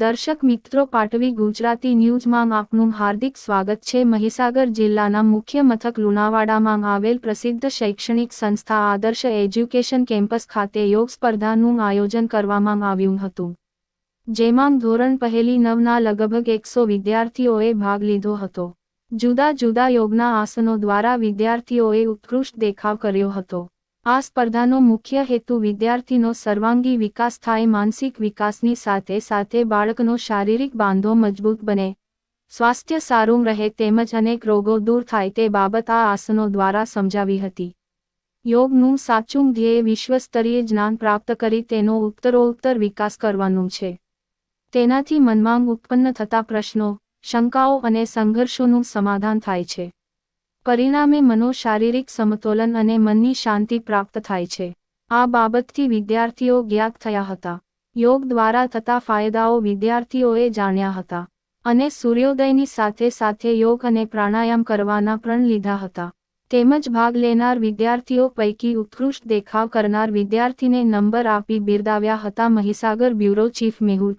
દર્શક મિત્રો પાટવી ગુજરાતી ન્યૂઝમાં આપનું હાર્દિક સ્વાગત છે. મહીસાગર જિલ્લાના મુખ્ય મથક લુણાવાડામાં આવેલ પ્રસિદ્ધ શૈક્ષણિક સંસ્થા આદર્શ એજ્યુકેશન કેમ્પસ ખાતે યોગ સ્પર્ધાનું આયોજન કરવામાં આવ્યું હતું, જેમાં ધોરણ પહેલી નવના લગભગ એકસો વિદ્યાર્થીઓએ ભાગ લીધો હતો. જુદા જુદા યોગના આસનો દ્વારા વિદ્યાર્થીઓએ ઉત્કૃષ્ટ દેખાવ કર્યો હતો. આ સ્પર્ધાનો મુખ્ય હેતુ વિદ્યાર્થીનો સર્વાંગી વિકાસ થાય, માનસિક વિકાસની સાથે સાથે બાળકનો શારીરિક બાંધો મજબૂત બને. સ્વાસ્થ્ય સારું રહે તેમજ અનેક રોગો દૂર થાય તે બાબત આ આસનો દ્વારા સમજાવી હતી. યોગનું સાચું ધ્યેય વિશ્વસ્તરીય જ્ઞાન પ્રાપ્ત કરી તેનો ઉત્તરોત્તર વિકાસ કરવાનું છે. તેનાથી મનમાં ઉત્પન્ન થતા પ્રશ્નો, શંકાઓ અને સંઘર્ષોનું સમાધાન થાય છે. પરિણામે મનો શારીરિક સમતોલન અને મનની શાંતિ પ્રાપ્ત થાય છે. આ બાબતથી વિદ્યાર્થીઓ જ્ઞાત થયા હતા. યોગ દ્વારા થતા ફાયદાઓ વિદ્યાર્થીઓએ જાણ્યા હતા. અને સૂર્યોદયની સાથે સાથે યોગ અને પ્રાણાયામ કરવાના પ્રણ લીધા હતા. તેમજ ભાગ લેનાર વિદ્યાર્થીઓ પૈકી ઉત્કૃષ્ટ દેખાવ કરનાર વિદ્યાર્થીને નંબર આપી બિરદાવ્યા હતા મહીસાગર બ્યુરો ચીફ મેહુલ